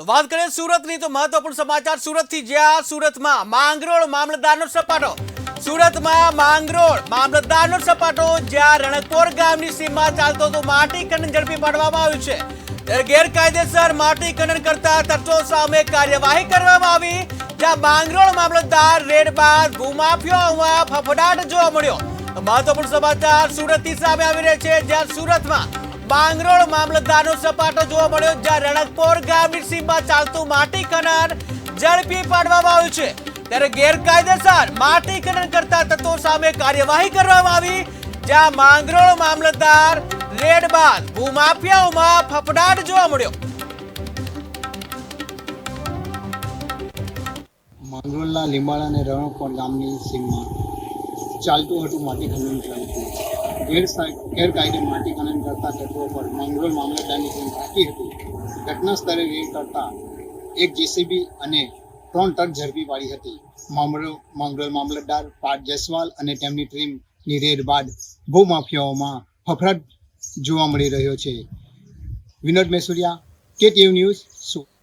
તો વાત કરીએ સુરતની, તો મહત્વપૂર્ણ સમાચાર સુરતથી. જ્યાં સુરતમાં માંગરોળ મામલતદારનો સપાટો. સુરતમાં માંગરોળ મામલતદારનો સપાટો, જ્યાં રણકપોર ગામની સીમમાં ચાલતો હતો, માટી ખનન ઝડપી પાડવામાં આવ્યું છે. ગેરકાયદેસર માટી ખનન કરતા તત્વો સામે કાર્યવાહી કરવામાં આવી, જ્યાં માંગરોળ મામલતદાર રેડ બાદ ભૂમાફિયાઓમાં ફફડાટ જોવા મળ્યો. તો મહત્વપૂર્ણ સમાચાર સુરતથી સામે આવી રહ્યા છે, જ્યાં સુરતમાં માંગરોળ મામલતદારનો સપાટો જોવા મળ્યો, જ્યાં રણકપોર ગામની સીમમાં ચાલતું માટી ખનન ઝડપી પાડવામાં આવ્યું છે. ત્યારે ગેરકાયદેસર માટી ખનન કરતા તત્વો સામે કાર્યવાહી કરવામાં આવી, જ્યાં માંગરોળ મામલતદાર રેડ બાદ ભૂમાફિયાઓમાં ફફડાટ જોવા મળ્યો. માંગરોળના લીંબાળા અને રણકોટ ગામની સીમમાં ચાલતું હતું માટી ખનન ચાલતું ગેરકાયદે માટી ખનન કરતા તત્વો પર માંગરોળ મામલતદારની ટીમ રાખી હતી. ઘટના સ્થળે રેડ કરતા એક જેસીબી અને ત્રણ ટ્રક ઝડપી પાડી હતી. માંગરોળ માંગરોળ મામલતદાર પાર્થ જયસ્વાલ અને તેમની ટીમની રેડ બાદ ભૂમાફિયાઓમાં ફફડાટ જોવા મળી રહ્યો છે. વિનોદ મેસુરિયા કે ટીવી ન્યૂઝ